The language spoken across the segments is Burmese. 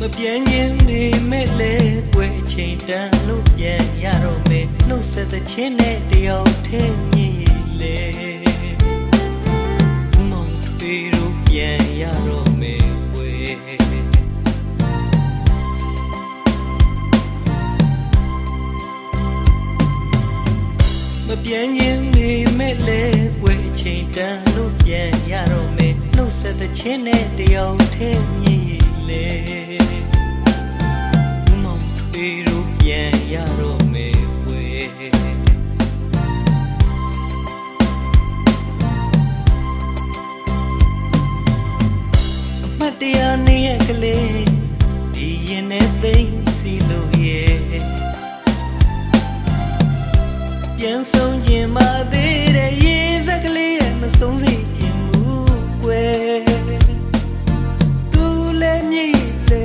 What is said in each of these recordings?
ပြန်ခြင်းနေမဲ့လေွယ်ချိန်တန်လို့ပြန်ရတော့မယ်နှုတ်ဆက်တဲ့ချင်းနဲ့တယောက်ထင်းမြည်လေမောင်ထွေတို့ပြန်ရတော့မယ်ွယ်မပြန်ခြင်းနေမဲ့လေွယ်ချိန်တန်လို့ပြန်ရတော့မယ်နှုတ်ဆက်တဲ့ချင်းနဲ့တယောက်ထင်းမြည် တ်တရားနေရကလေးဒီရင်နဲ့သိမ့်စီလို့ရဲ့ပြန်ဆုံးခြင်းမသေးတဲ့ရေစက်ကလေးရဲ့မဆုံးစေခြင်းမူွယ်သူလည်းမြည်လေ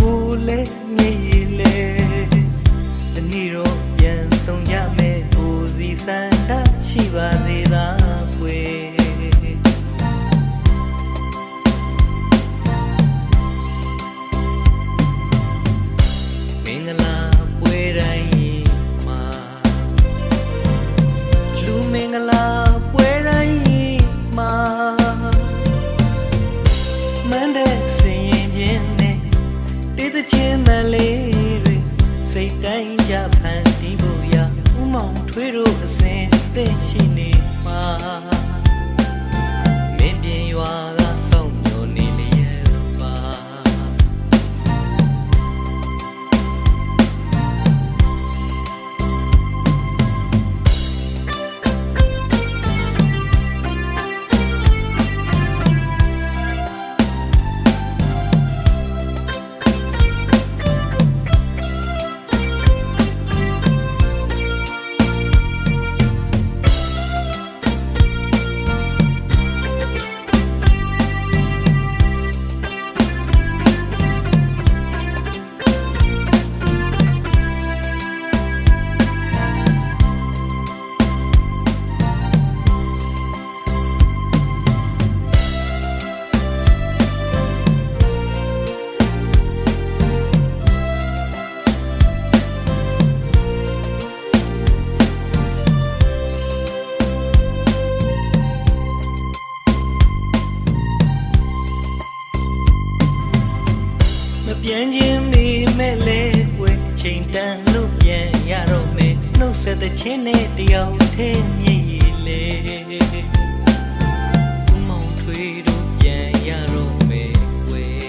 ကိုလည်းမြည်လေဒီနေ့တော့ပြန်ဆုံးကြမယ်ကိုစီစံတာရှိပါသေးလား ဂလာပွဲတိုင်းမှာလူမင်္ဂလာပွဲတိုင်းမှာမန္တစ တ်ဆက်တဲ့ချင်းနဲ့တယောက်ထင်းမြည်ရည်လေမောင်ထွေးတို့ပြန်ရတော့မယ်ွယ်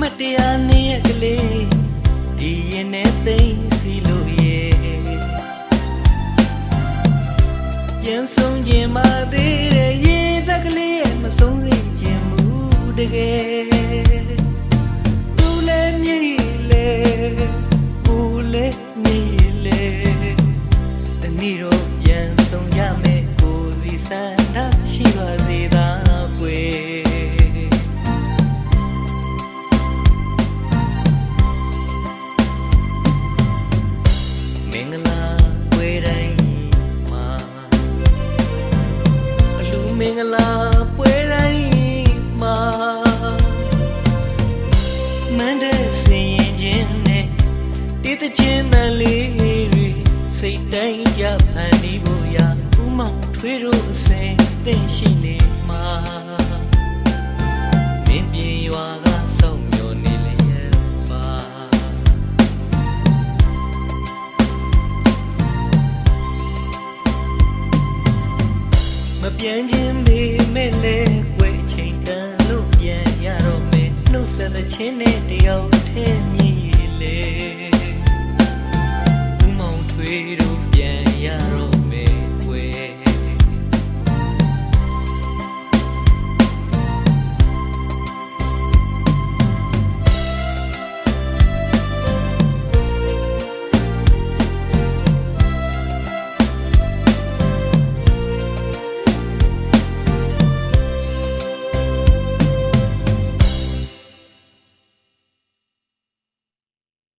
မတရားနေရကလေးဒီရင်နဲ့သိမ့်စီလို့ရဲ့ပြန်ဆုံးခြင်းမသေးတဲ့ရေသက်ကလေးရဲ့မဆုံးစေခြင်းမူတကယ် ည်တဲ့ချင်းမလေးတွေစိတ်တိုင်းကြဖန်တီးဖို့ရဥမောင်ထွေးတို့အစဉ်သိရှိနေမှာမင်းပြေရွာကစောင့်မျှော်နေလျက်ပါမပြန်ခြင်းမေမဲ့လေွယ်ချိန်တန်လို့ပြန်ရတော့မယ်နှုတ်ဆက်တဲ့ချင်းနဲ့တယောက်ထင်း